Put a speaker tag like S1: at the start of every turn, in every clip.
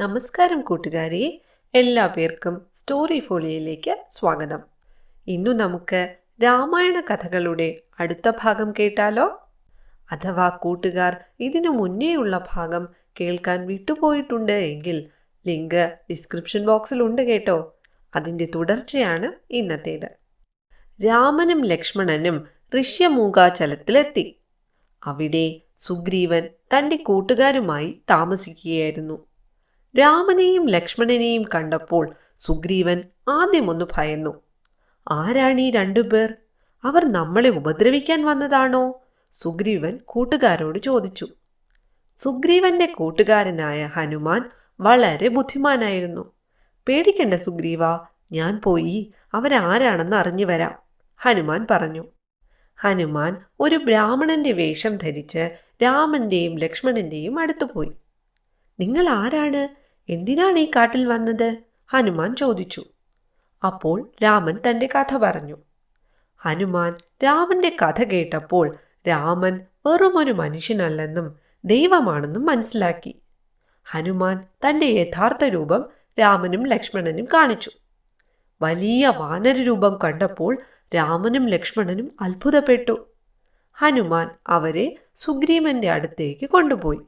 S1: നമസ്കാരം കൂട്ടുകാരെ. എല്ലാ പേർക്കും സ്റ്റോറി ഫോളിയയിലേക്ക് സ്വാഗതം. ഇന്നു നമുക്ക് രാമായണ കഥകളുടെ അടുത്ത ഭാഗം കേട്ടാലോ? അഥവാ കൂട്ടുകാർ ഇതിനു മുന്നേയുള്ള ഭാഗം കേൾക്കാൻ വിട്ടുപോയിട്ടുണ്ട് എങ്കിൽ ലിങ്ക് ഡിസ്ക്രിപ്ഷൻ ബോക്സിൽ ഉണ്ട് കേട്ടോ. അതിന്റെ തുടർച്ചയാണ് ഇന്നത്തേത്. രാമനും ലക്ഷ്മണനും ഋഷ്യമൂകാചലത്തിലെത്തി. അവിടെ സുഗ്രീവൻ തന്റെ കൂട്ടുകാരുമായി താമസിക്കുകയായിരുന്നു. രാമനെയും ലക്ഷ്മണനെയും കണ്ടപ്പോൾ സുഗ്രീവൻ ആദ്യമൊന്ന് ഭയന്നു. ആരാണ് ഈ രണ്ടുപേർ? അവർ നമ്മളെ ഉപദ്രവിക്കാൻ വന്നതാണോ? സുഗ്രീവൻ കൂട്ടുകാരോട് ചോദിച്ചു. സുഗ്രീവന്റെ കൂട്ടുകാരനായ ഹനുമാൻ വളരെ ബുദ്ധിമാനായിരുന്നു. പേടിക്കണ്ട സുഗ്രീവ ഞാൻ പോയി അവരാരാണെന്ന് അറിഞ്ഞു വരാം ഹനുമാൻ പറഞ്ഞു. ഹനുമാൻ ഒരു ബ്രാഹ്മണന്റെ വേഷം ധരിച്ച് രാമന്റെയും ലക്ഷ്മണന്റെയും അടുത്തു പോയി നിങ്ങൾ ആരാണ്? എന്തിനാണ് ഈ കാട്ടിൽ വന്നത്? ഹനുമാൻ ചോദിച്ചു. അപ്പോൾ രാമൻ തന്റെ കഥ പറഞ്ഞു. ഹനുമാൻ രാമന്റെ കഥ കേട്ടപ്പോൾ രാമൻ വെറുമൊരു മനുഷ്യനല്ലെന്നും ദൈവമാണെന്നും മനസ്സിലാക്കി. ഹനുമാൻ തന്റെ യഥാർത്ഥ രൂപം രാമനും ലക്ഷ്മണനും കാണിച്ചു. വലിയ വാനര രൂപം കണ്ടപ്പോൾ രാമനും ലക്ഷ്മണനും അത്ഭുതപ്പെട്ടു. ഹനുമാൻ അവരെ സുഗ്രീമന്റെ അടുത്തേക്ക് കൊണ്ടുപോയി.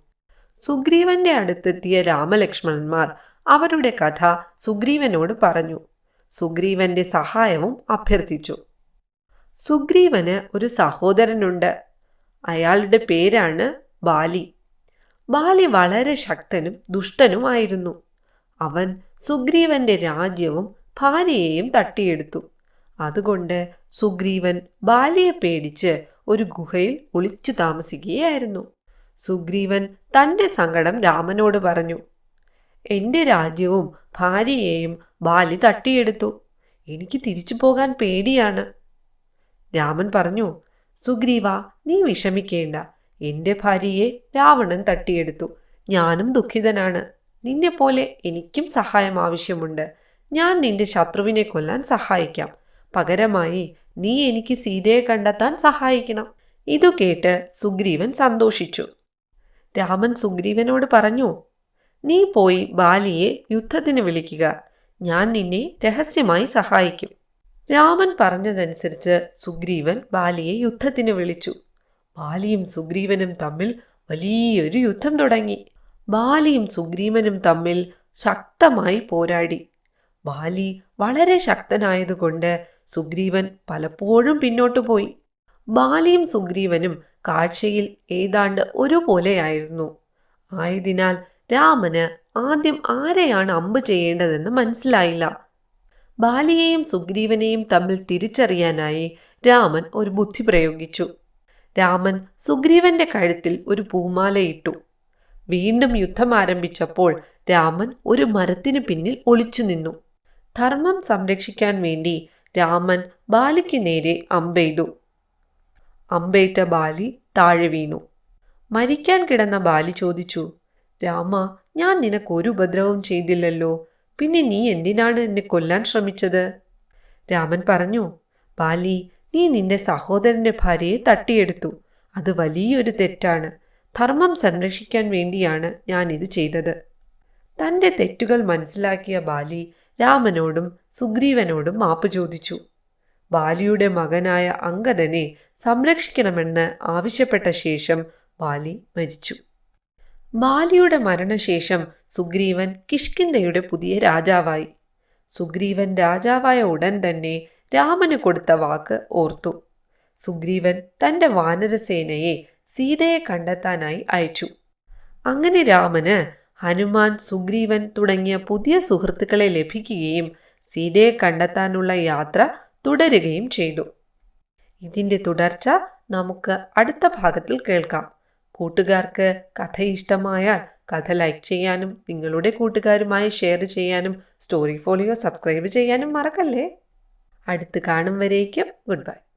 S1: സുഗ്രീവന്റെ അടുത്തെത്തിയ രാമലക്ഷ്മണന്മാർ അവരുടെ കഥ സുഗ്രീവനോട് പറഞ്ഞു. സുഗ്രീവന്റെ സഹായവും അഭ്യർത്ഥിച്ചു. സുഗ്രീവന് ഒരു സഹോദരനുണ്ട്. അയാളുടെ പേരാണ് ബാലി. ബാലി വളരെ ശക്തനും ദുഷ്ടനുമായിരുന്നു അവൻ സുഗ്രീവന്റെ രാജ്യവും ഭാര്യയെയും തട്ടിയെടുത്തു. അതുകൊണ്ട് സുഗ്രീവൻ ബാലിയെ പേടിച്ച് ഒരു ഗുഹയിൽ ഒളിച്ചു താമസിക്കുകയായിരുന്നു. സുഗ്രീവൻ തന്റെ സങ്കടം രാമനോട് പറഞ്ഞു. എന്റെ രാജ്യവും ഭാര്യയെയും ബാലി തട്ടിയെടുത്തു. എനിക്ക് തിരിച്ചു പോകാൻ പേടിയാണ്. രാമൻ പറഞ്ഞു സുഗ്രീവ നീ വിഷമിക്കേണ്ട. എന്റെ ഭാര്യയെ രാവണൻ തട്ടിയെടുത്തു. ഞാനും ദുഃഖിതനാണ്. നിന്നെ പോലെ എനിക്കും സഹായം ആവശ്യമുണ്ട്. ഞാൻ നിന്റെ ശത്രുവിനെ കൊല്ലാൻ സഹായിക്കാം. പകരമായി നീ എനിക്ക് സീതയെ കണ്ടെത്താൻ സഹായിക്കണം. ഇതു കേട്ട് സുഗ്രീവൻ സന്തോഷിച്ചു. രാമൻ സുഗ്രീവനോട് പറഞ്ഞു നീ പോയി ബാലിയെ യുദ്ധത്തിന് വിളിക്കുക. ഞാൻ നിന്നെ രഹസ്യമായി സഹായിക്കും. രാമൻ പറഞ്ഞതനുസരിച്ച് സുഗ്രീവൻ ബാലിയെ യുദ്ധത്തിന് വിളിച്ചു. ബാലിയും സുഗ്രീവനും തമ്മിൽ വലിയൊരു യുദ്ധം തുടങ്ങി. ബാലിയും സുഗ്രീവനും തമ്മിൽ ശക്തമായി പോരാടി. ബാലി വളരെ ശക്തനായതുകൊണ്ട് സുഗ്രീവൻ പലപ്പോഴും പിന്നോട്ടു പോയി. ബാലിയും സുഗ്രീവനും കാഴ്ചയിൽ ഏതാണ്ട് ഒരുപോലെയായിരുന്നു. ആയതിനാൽ രാമന് ആദ്യം ആരെയാണ് അമ്പ് ചെയ്യേണ്ടതെന്ന് മനസ്സിലായില്ല. ബാലിയെയും സുഗ്രീവനെയും തമ്മിൽ തിരിച്ചറിയാനായി രാമൻ ഒരു ബുദ്ധി പ്രയോഗിച്ചു. രാമൻ സുഗ്രീവന്റെ കഴുത്തിൽ ഒരു പൂമാലയിട്ടു. വീണ്ടും യുദ്ധം ആരംഭിച്ചപ്പോൾ രാമൻ ഒരു മരത്തിന് പിന്നിൽ ഒളിച്ചു നിന്നു. ധർമ്മം സംരക്ഷിക്കാൻ വേണ്ടി രാമൻ ബാലിക്ക് നേരെ അമ്പെയ്തു. അമ്പേറ്റ ബാലി താഴെ വീണു. മരിക്കാൻ കിടന്ന ബാലി ചോദിച്ചു രാമ ഞാൻ നിനക്കൊരു ഉപദ്രവം ചെയ്തില്ലല്ലോ. പിന്നെ നീ എന്തിനാണ് എന്നെ കൊല്ലാൻ ശ്രമിച്ചത്? രാമൻ പറഞ്ഞു ബാലി നീ നിന്റെ സഹോദരന്റെ ഭാര്യയെ തട്ടിയെടുത്തു. അത് വലിയൊരു തെറ്റാണ്. ധർമ്മം സംരക്ഷിക്കാൻ വേണ്ടിയാണ് ഞാൻ ഇത് ചെയ്തത്. തന്റെ തെറ്റുകൾ മനസ്സിലാക്കിയ ബാലി രാമനോടും സുഗ്രീവനോടും മാപ്പ് ചോദിച്ചു ബാലിയുടെ മകനായ അങ്കദനെ സംരക്ഷിക്കണമെന്ന് ആവശ്യപ്പെട്ട ശേഷം ബാലി മരിച്ചു. ബാലിയുടെ മരണശേഷം സുഗ്രീവൻ കിഷ്കിന്ധയുടെ പുതിയ രാജാവായി. സുഗ്രീവൻ രാജാവായ ഉടൻ തന്നെ രാമന് കൊടുത്ത വാക്ക് ഓർത്തു. സുഗ്രീവൻ തന്റെ വാനരസേനയെ സീതയെ കണ്ടെത്താനായി അയച്ചു. അങ്ങനെ രാമന് ഹനുമാൻ സുഗ്രീവൻ തുടങ്ങിയ പുതിയ സുഹൃത്തുക്കളെ ലഭിക്കുകയും സീതയെ കണ്ടെത്താനുള്ള യാത്ര തുടരുകയും ചെയ്തു. ഇതിന്റെ തുടർച്ച നമുക്ക് അടുത്ത ഭാഗത്തിൽ കേൾക്കാം. കൂട്ടുകാർക്ക് കഥ ഇഷ്ടമായാൽ കഥ ലൈക്ക് ചെയ്യാനും നിങ്ങളുടെ കൂട്ടുകാരുമായി ഷെയർ ചെയ്യാനും സ്റ്റോറി ഫോളിയോ സബ്സ്ക്രൈബ് ചെയ്യാനും മറക്കല്ലേ? അടുത്ത് കാണും വരേക്കും. Good bye.